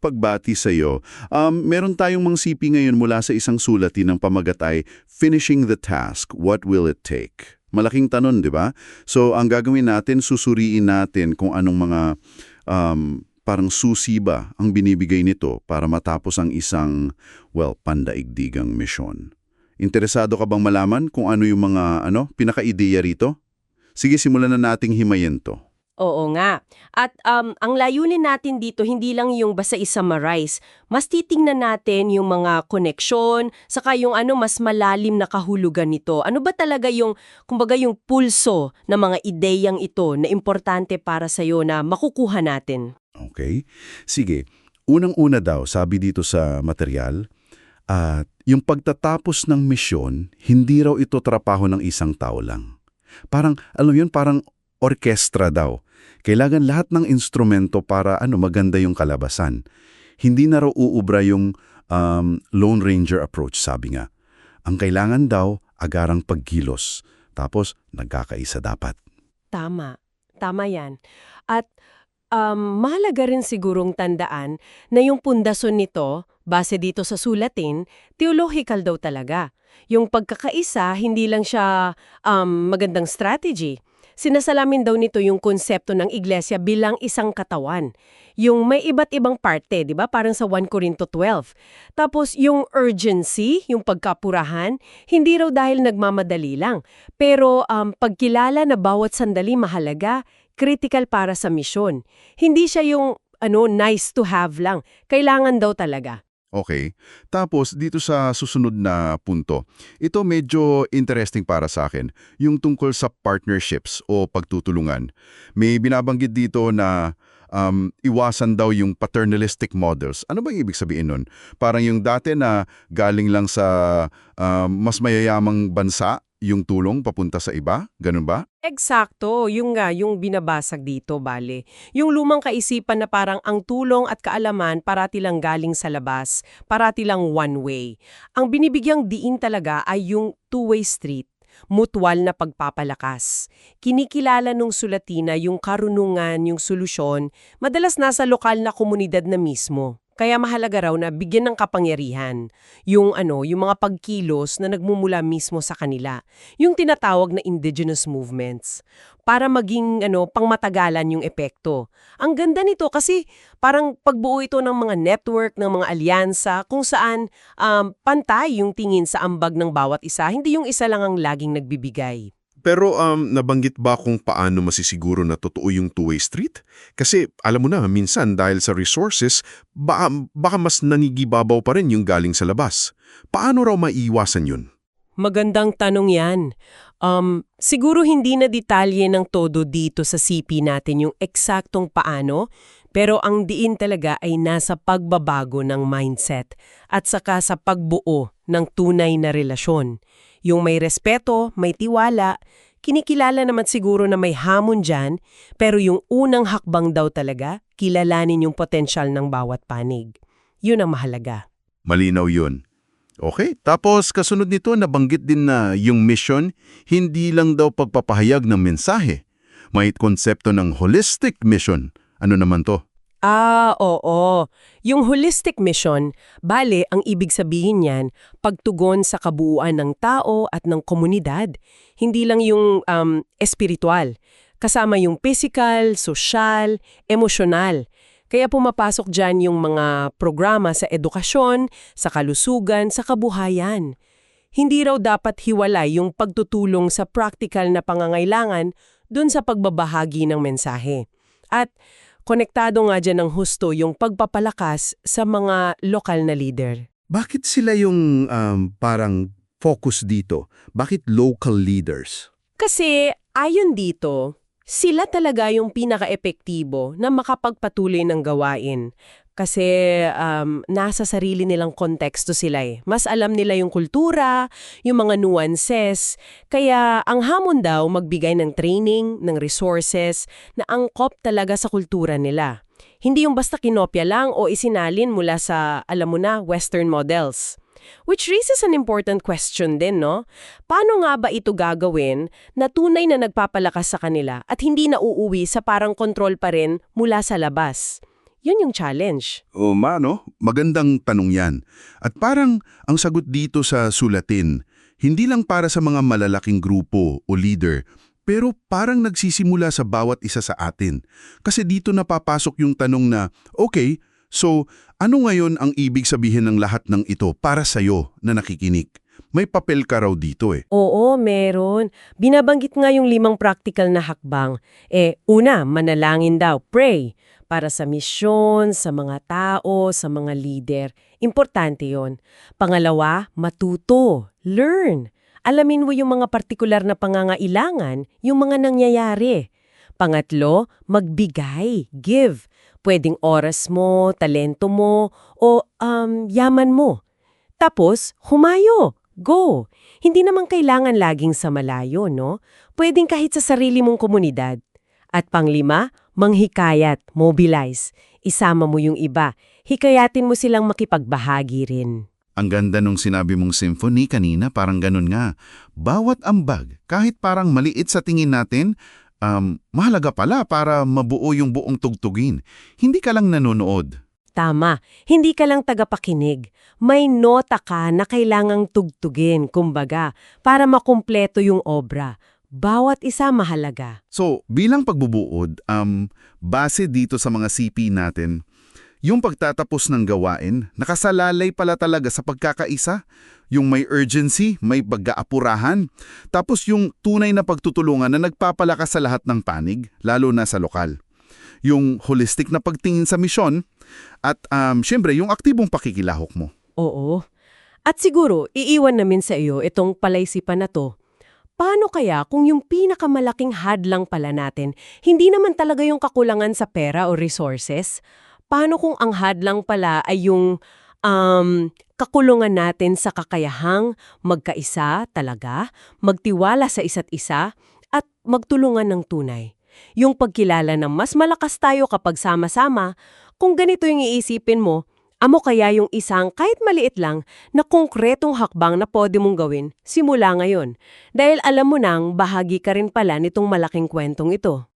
pagbati sa iyo. Um, meron tayong mga sipi ngayon mula sa isang sulati ng pamagat ay Finishing the Task, What Will It Take? Malaking tanong, di ba? So, ang gagawin natin, susuriin natin kung anong mga um, parang susi ba ang binibigay nito para matapos ang isang, well, pandaigdigang misyon. Interesado ka bang malaman kung ano yung mga ano, pinaka-ideya rito? Sige, simulan na nating himayin to. Oo nga. At um, ang layunin natin dito, hindi lang yung basta i-summarize. Mas titingnan natin yung mga koneksyon, saka yung ano, mas malalim na kahulugan nito. Ano ba talaga yung, kumbaga yung pulso ng mga ideyang ito na importante para sa'yo na makukuha natin? Okay? Sige. Unang-una daw, sabi dito sa material, at yung pagtatapos ng misyon, hindi raw ito trapaho ng isang tao lang. Parang, alam yun, parang orkestra daw. Kailangan lahat ng instrumento para ano maganda yung kalabasan. Hindi na raw uubra yung um, Lone Ranger approach, sabi nga. Ang kailangan daw, agarang pagkilos. Tapos, nagkakaisa dapat. Tama. Tama yan. At um, mahalaga rin sigurong tandaan na yung pundasyon nito, base dito sa sulatin, theological daw talaga. Yung pagkakaisa, hindi lang siya um, magandang strategy. Sinasalamin daw nito yung konsepto ng iglesia bilang isang katawan. Yung may iba't ibang parte, di ba? Parang sa 1 Corinto 12. Tapos yung urgency, yung pagkapurahan, hindi raw dahil nagmamadali lang. Pero um, pagkilala na bawat sandali mahalaga, critical para sa misyon. Hindi siya yung ano nice to have lang. Kailangan daw talaga. Okay. Tapos, dito sa susunod na punto, ito medyo interesting para sa akin, yung tungkol sa partnerships o pagtutulungan. May binabanggit dito na um, iwasan daw yung paternalistic models. Ano ba ibig sabihin nun? Parang yung dati na galing lang sa um, mas mayayamang bansa, yung tulong papunta sa iba? Ganun ba? Eksakto, yung nga, yung binabasag dito, bale. Yung lumang kaisipan na parang ang tulong at kaalaman parati lang galing sa labas, parati lang one way. Ang binibigyang diin talaga ay yung two-way street, mutual na pagpapalakas. Kinikilala nung sulatina yung karunungan, yung solusyon, madalas nasa lokal na komunidad na mismo. Kaya mahalaga raw na bigyan ng kapangyarihan yung ano, yung mga pagkilos na nagmumula mismo sa kanila, yung tinatawag na indigenous movements para maging ano, pangmatagalan yung epekto. Ang ganda nito kasi parang pagbuo ito ng mga network, ng mga alyansa kung saan um, pantay yung tingin sa ambag ng bawat isa, hindi yung isa lang ang laging nagbibigay. Pero um, nabanggit ba kung paano masisiguro na totoo yung two-way street? Kasi alam mo na, minsan dahil sa resources, baka, baka mas nangigibabaw pa rin yung galing sa labas. Paano raw maiiwasan yun? Magandang tanong yan. Um, siguro hindi na detalye ng todo dito sa CP natin yung eksaktong paano, pero ang diin talaga ay nasa pagbabago ng mindset at saka sa pagbuo ng tunay na relasyon. Yung may respeto, may tiwala, kinikilala naman siguro na may hamon dyan, pero yung unang hakbang daw talaga, kilalanin yung potensyal ng bawat panig. Yun ang mahalaga. Malinaw yun. Okay, tapos kasunod nito nabanggit din na yung mission, hindi lang daw pagpapahayag ng mensahe. May konsepto ng holistic mission. Ano naman to? Ah, oo. Yung holistic mission, bale, ang ibig sabihin niyan, pagtugon sa kabuuan ng tao at ng komunidad. Hindi lang yung um, espiritual. Kasama yung physical, social, emosyonal. Kaya pumapasok dyan yung mga programa sa edukasyon, sa kalusugan, sa kabuhayan. Hindi raw dapat hiwalay yung pagtutulong sa practical na pangangailangan dun sa pagbabahagi ng mensahe. At Konektado nga dyan ng husto yung pagpapalakas sa mga lokal na leader. Bakit sila yung um, parang focus dito? Bakit local leaders? Kasi ayon dito, sila talaga yung pinaka-epektibo na makapagpatuloy ng gawain. Kasi um, nasa sarili nilang konteksto sila eh. Mas alam nila yung kultura, yung mga nuances. Kaya ang hamon daw magbigay ng training, ng resources na angkop talaga sa kultura nila. Hindi yung basta kinopya lang o isinalin mula sa, alam mo na, Western models. Which raises an important question din, no? Paano nga ba ito gagawin na tunay na nagpapalakas sa kanila at hindi na uuwi sa parang kontrol pa rin mula sa labas? Yun yung challenge. O mano, magandang tanong yan. At parang ang sagot dito sa sulatin, hindi lang para sa mga malalaking grupo o leader, pero parang nagsisimula sa bawat isa sa atin. Kasi dito napapasok yung tanong na, okay, so ano ngayon ang ibig sabihin ng lahat ng ito para sa'yo na nakikinig? May papel ka raw dito eh. Oo, meron. Binabanggit nga yung limang practical na hakbang. Eh, una, manalangin daw, pray. Para sa misyon, sa mga tao, sa mga leader. Importante yon. Pangalawa, matuto, learn. Alamin mo yung mga partikular na pangangailangan, yung mga nangyayari. Pangatlo, magbigay, give. Pwedeng oras mo, talento mo, o um, yaman mo. Tapos, humayo, go. Hindi naman kailangan laging sa malayo, no? Pwedeng kahit sa sarili mong komunidad. At panglima, manghikayat, mobilize. Isama mo yung iba. Hikayatin mo silang makipagbahagi rin. Ang ganda nung sinabi mong symphony kanina, parang ganun nga. Bawat ambag, kahit parang maliit sa tingin natin, um, mahalaga pala para mabuo yung buong tugtugin. Hindi ka lang nanonood. Tama, hindi ka lang tagapakinig. May nota ka na kailangang tugtugin, kumbaga, para makumpleto yung obra. Bawat isa mahalaga. So, bilang pagbubuod, um, base dito sa mga CP natin, yung pagtatapos ng gawain, nakasalalay pala talaga sa pagkakaisa. Yung may urgency, may pag-aapurahan. Tapos yung tunay na pagtutulungan na nagpapalakas sa lahat ng panig, lalo na sa lokal. Yung holistic na pagtingin sa misyon, at um, syempre yung aktibong pakikilahok mo. Oo. At siguro, iiwan namin sa iyo itong palaisipan na to. Paano kaya kung yung pinakamalaking hadlang pala natin, hindi naman talaga yung kakulangan sa pera o resources? Paano kung ang hadlang pala ay yung um, kakulungan natin sa kakayahang magkaisa talaga, magtiwala sa isa't isa, at magtulungan ng tunay? Yung pagkilala na mas malakas tayo kapag sama-sama, kung ganito yung iisipin mo, amo kaya yung isang kahit maliit lang na konkretong hakbang na pwede mong gawin simula ngayon. Dahil alam mo nang bahagi ka rin pala nitong malaking kwentong ito.